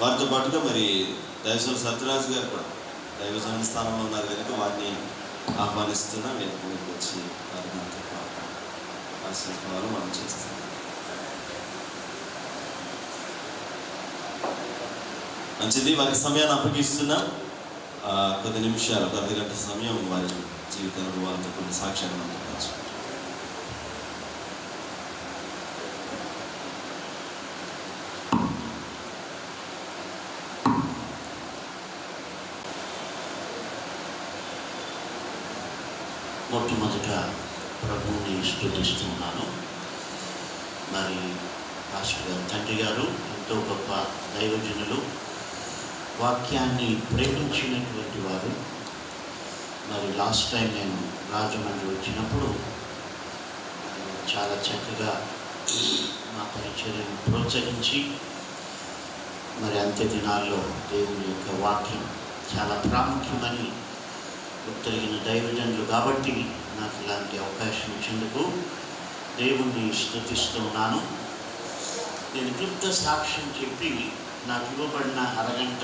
వారితో పాటుగా మరి దైవజన సత్యరాజు గారు కూడా దైవ సంస్థానంలో ఉన్నారు కనుక వారిని ఆహ్వానిస్తున్నా. వేదిక మీదకి వచ్చి వారిని నాతో పాటు ఆశీర్వాదాలు మనం చేస్తాం మంచిది వారికి సమయాన్ని అప్పగిస్తున్నా. కొద్ది నిమిషాలు ఒక అర్ధ గంట సమయం వారి జీవితంలో వారితో కొన్ని సాక్ష్యాన్ని మనతో మొట్టమొదట ప్రభువుని స్థుతిస్తున్నాను. మరి పాస్టర్ గారు తండ్రి గారు ఎంతో గొప్ప దైవజనులు వాక్యాన్ని ప్రేమించినటువంటి వారు. మరి లాస్ట్ టైం నేను రాజమండ్రి వచ్చినప్పుడు చాలా చక్కగా మా పరిచర్యను ప్రోత్సహించి మరి అంత్య దినాల్లో దేవుని యొక్క వాక్యం చాలా ప్రాముఖ్యమని గుర్తెరిగిన దైవజనులు కాబట్టి నాకు ఇలాంటి అవకాశం ఇచ్చేందుకు దేవుణ్ణి స్థుతిస్తున్నాను నేను క్లుప్త సాక్ష్యం చెప్పి నాకు ఇవ్వబడిన అరగంట